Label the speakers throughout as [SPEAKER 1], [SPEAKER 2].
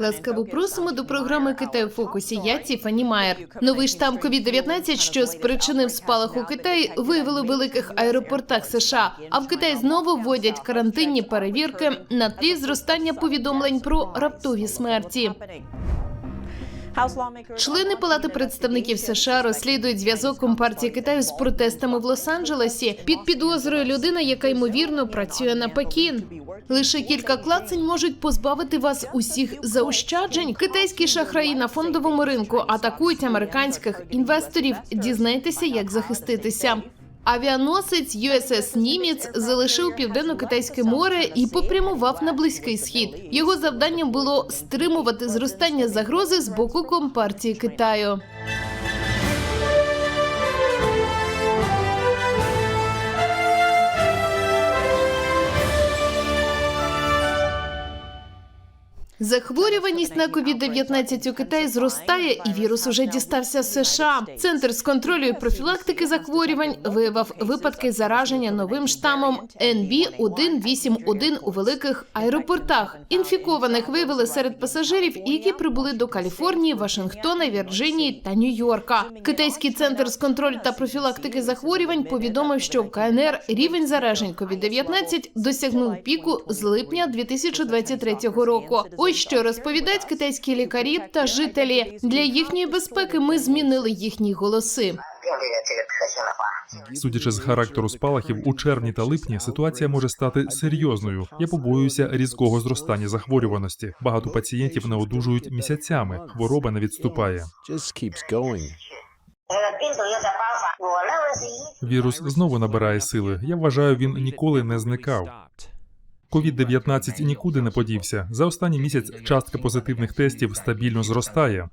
[SPEAKER 1] Ласкаво просимо до програми Китай в фокусі. Я Тіфані Майер. Новий штам COVID-19, що спричинив спалах у Китаї, виявили в великих аеропортах США. А в Китаї знову вводять карантинні перевірки на тлі зростання повідомлень про раптові смерті. Члени Палати представників США розслідують зв'язок Компартії Китаю з протестами в Лос-Анджелесі під підозрою людина, яка ймовірно працює на Пекін. Лише кілька клацань можуть позбавити вас усіх заощаджень. Китайські шахраї на фондовому ринку атакують американських інвесторів. Дізнайтеся, як захиститися. Авіаносець USS Німець залишив південно-китайське море і попрямував на близький схід. Його завданням було стримувати зростання загрози з боку компартії Китаю. Захворюваність на COVID-19 у Китаї зростає, і вірус уже дістався США. Центр з контролю і профілактики захворювань виявив випадки зараження новим штамом NB181 у великих аеропортах. Інфікованих виявили серед пасажирів, які прибули до Каліфорнії, Вашингтона, Вірджинії та Нью-Йорка. Китайський центр з контролю та профілактики захворювань повідомив, що в КНР рівень заражень COVID-19 досягнув піку з липня 2023 року. Ось що розповідають китайські лікарі та жителі для їхньої безпеки. Ми змінили їхні голоси.
[SPEAKER 2] Судячи з характеру спалахів, у червні та липні ситуація може стати серйозною. Я побоююся різкого зростання захворюваності. Багато пацієнтів не одужують місяцями. Хвороба не відступає. Вірус знову набирає сили. Я вважаю, він ніколи не зникав. COVID-19 нікуди не подівся. За останній місяць частка позитивних тестів стабільно зростає.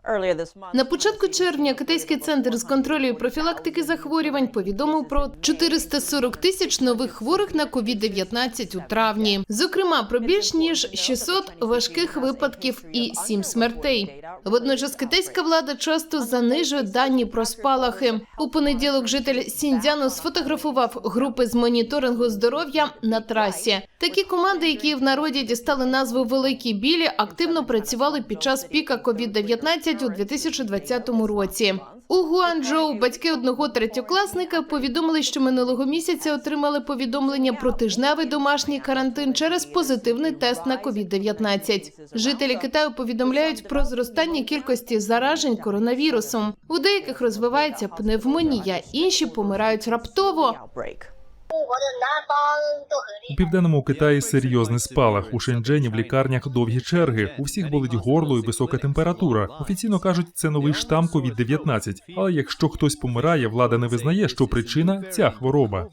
[SPEAKER 1] На початку червня китайський центр з контролю і профілактики захворювань повідомив про 440 тисяч нових хворих на COVID-19 у травні. Зокрема, про більш ніж 600 важких випадків і 7 смертей. Водночас китайська влада часто занижує дані про спалахи. У понеділок житель Сіндзяну сфотографував групи з моніторингу здоров'я на трасі. Такі команди, які в народі дістали назву Великі білі, активно працювали під час піка COVID-19 у 2020 році. У Гуанчжоу батьки одного третьокласника повідомили, що минулого місяця отримали повідомлення про тижневий домашній карантин через позитивний тест на COVID-19. Жителі Китаю повідомляють про зростання кількості заражень коронавірусом. У деяких розвивається пневмонія, інші помирають раптово.
[SPEAKER 2] У південному Китаї серйозний спалах. У Шенджені в лікарнях довгі черги. У всіх болить горло і висока температура. Офіційно кажуть, це новий штам covid 19 Але якщо хтось помирає, влада не визнає, що причина ця хвороба.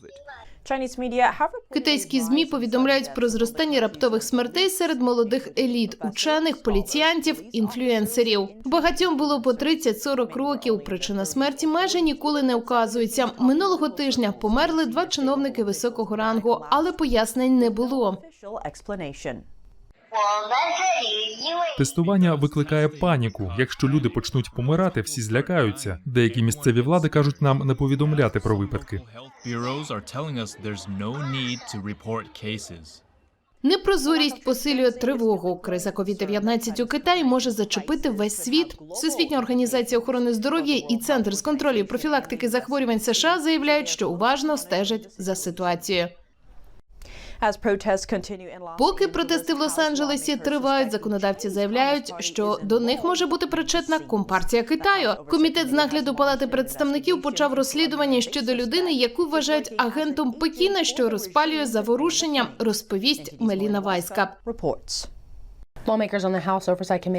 [SPEAKER 1] Китайські змі повідомляють про зростання раптових смертей серед молодих еліт, учених, поліціянтів, інфлюенсерів. Багатьом було по 30-40 років. Причина смерті майже ніколи не указується. Минулого тижня померли два чиновники високого рангу, але пояснень не було.
[SPEAKER 2] Тестування викликає паніку. Якщо люди почнуть помирати, всі злякаються. Деякі місцеві влади кажуть нам не повідомляти про випадки.
[SPEAKER 1] Непрозорість посилює тривогу. Криза COVID-19 у Китаї може зачепити весь світ. Всесвітня організація охорони здоров'я і центр з контролю і профілактики захворювань США заявляють, що уважно стежать за ситуацією. Поки протести в Лос-Анджелесі тривають, законодавці заявляють, що до них може бути причетна компартія Китаю. Комітет з нагляду палати представників почав розслідування щодо людини, яку вважають агентом Пекіна, що розпалює заворушення. Розповість Меліна Вайска.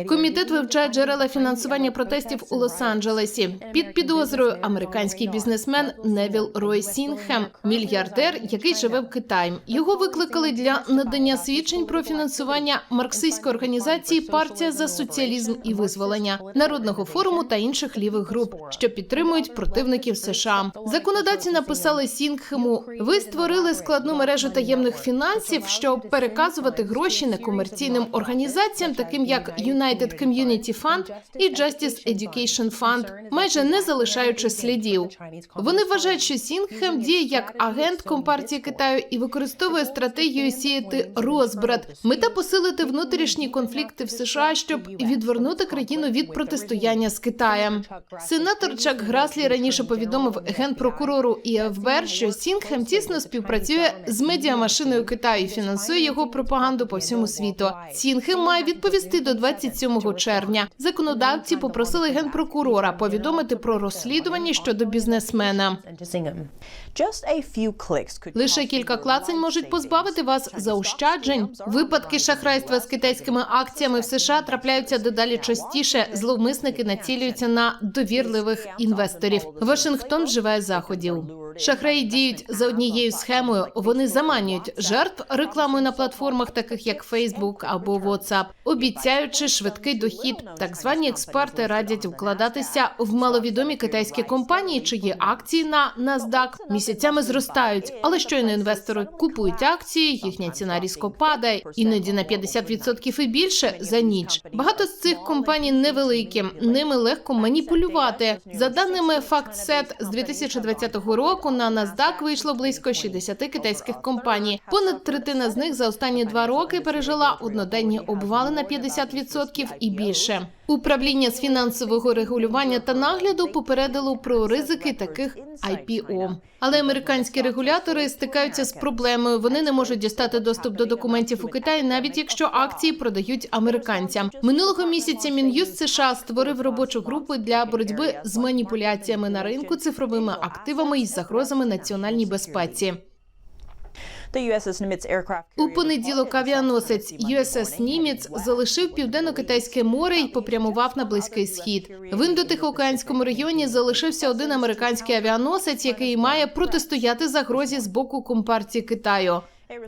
[SPEAKER 1] Комітет вивчає джерела фінансування протестів у Лос-Анджелесі. Під підозрою американський бізнесмен Невіл Рой Сінхем, мільярдер, який живе в Китаї. Його викликали для надання свідчень про фінансування марксистської організації Партія за соціалізм і визволення народного форуму та інших лівих груп, що підтримують противників США. Законодавці написали Сінгхему: ви створили складну мережу таємних фінансів, щоб переказувати гроші некомерційним організаціям організаціям, таким як United Community Fund і Justice Education Fund, майже не залишаючи слідів. Вони вважають, що Сінгхем діє як агент компартії Китаю і використовує стратегію сіяти розбрат. Мета посилити внутрішні конфлікти в США, щоб відвернути країну від протистояння з Китаєм. Сенатор Чак Граслі раніше повідомив генпрокурору і ФБР, що Сінгхем тісно співпрацює з медіамашиною Китаю і фінансує його пропаганду по всьому світу. Сінгхем має відповісти до 27 червня. Законодавці попросили генпрокурора повідомити про розслідування щодо бізнесмена. Лише кілька клацань можуть позбавити вас заощаджень. Випадки шахрайства з китайськими акціями в США трапляються дедалі частіше. Зловмисники націлюються на довірливих інвесторів. Вашингтон вживає заходів. Шахраї діють за однією схемою. Вони заманюють жертв рекламою на платформах, таких як Facebook або WhatsApp, обіцяючи швидкий дохід. Так звані експерти радять вкладатися в маловідомі китайські компанії, чиї акції на NASDAQ місяцями зростають. Але щойно інвестори купують акції, їхня ціна різко падає, іноді на 50% і більше за ніч. Багато з цих компаній невеликі, ними легко маніпулювати. За даними FactSet, з 2020 року на NASDAQ вийшло близько 60 китайських компаній. Понад третина з них за останні два роки пережила одноденні обвали на 50% і більше. Управління з фінансового регулювання та нагляду попередило про ризики таких IPO. Але американські регулятори стикаються з проблемою. Вони не можуть дістати доступ до документів у Китаї, навіть якщо акції продають американцям. Минулого місяця Мін'юст США створив робочу групу для боротьби з маніпуляціями на ринку цифровими активами і загрозами національній безпеці. У понеділок авіаносець USS Німець залишив південно-китайське море і попрямував на близький схід. В індотихоокеанському регіоні залишився один американський авіаносець, який має протистояти загрозі з боку компартії Китаю.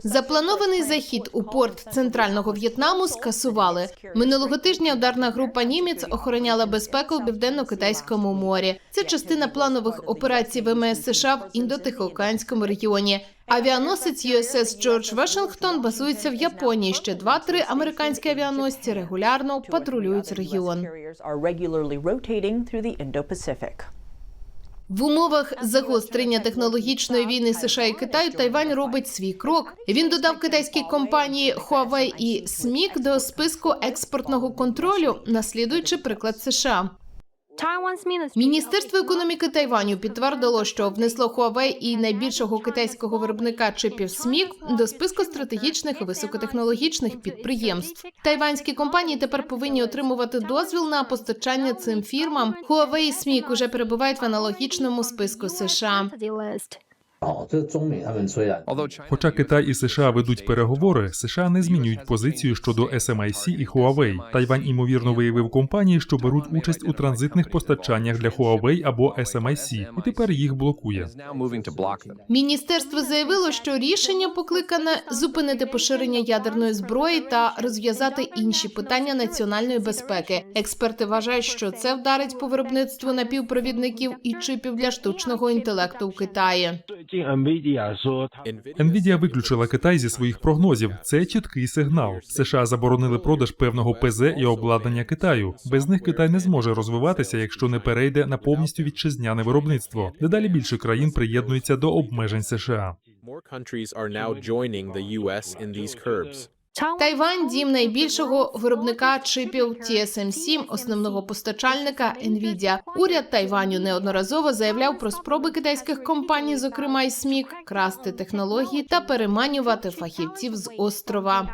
[SPEAKER 1] Запланований захід у порт центрального В'єтнаму скасували минулого тижня. Ударна група німець охороняла безпеку у південно-китайському морі. Це частина планових операцій ВМС США в індотихоокеанському регіоні. Авіаносець USS Джордж Вашингтон базується в Японії. Ще два-три американські авіаносці регулярно патрулюють регіон. В умовах загострення технологічної війни США і Китаю Тайвань робить свій крок. Він додав китайській компанії Huawei і SMIC до списку експортного контролю, наслідуючи приклад США. Міністерство економіки Тайваню підтвердило, що внесло Huawei і найбільшого китайського виробника чипів СМІК до списку стратегічних і високотехнологічних підприємств. Тайванські компанії тепер повинні отримувати дозвіл на постачання цим фірмам. Huawei і СМІК уже перебувають в аналогічному списку США.
[SPEAKER 2] Хоча Китай і США ведуть переговори, США не змінюють позицію щодо SMIC і Huawei. Тайвань імовірно виявив компанії, що беруть участь у транзитних постачаннях для Huawei або SMIC, і тепер їх блокує.
[SPEAKER 1] Міністерство заявило, що рішення покликане зупинити поширення ядерної зброї та розв'язати інші питання національної безпеки. Експерти вважають, що це вдарить по виробництву напівпровідників і чипів для штучного інтелекту в Китаї.
[SPEAKER 3] Nvidia
[SPEAKER 2] виключила Китай зі своїх прогнозів. Це чіткий сигнал. США заборонили продаж певного ПЗ і обладнання Китаю. Без них Китай не зможе розвиватися, якщо не перейде на повністю вітчизняне виробництво. Дедалі більше країн приєднується до обмежень США.
[SPEAKER 1] Тайвань дім найбільшого виробника чипів TSMC, основного постачальника Nvidia. Уряд Тайваню неодноразово заявляв про спроби китайських компаній, зокрема й СМІК, красти технології та переманювати фахівців з острова.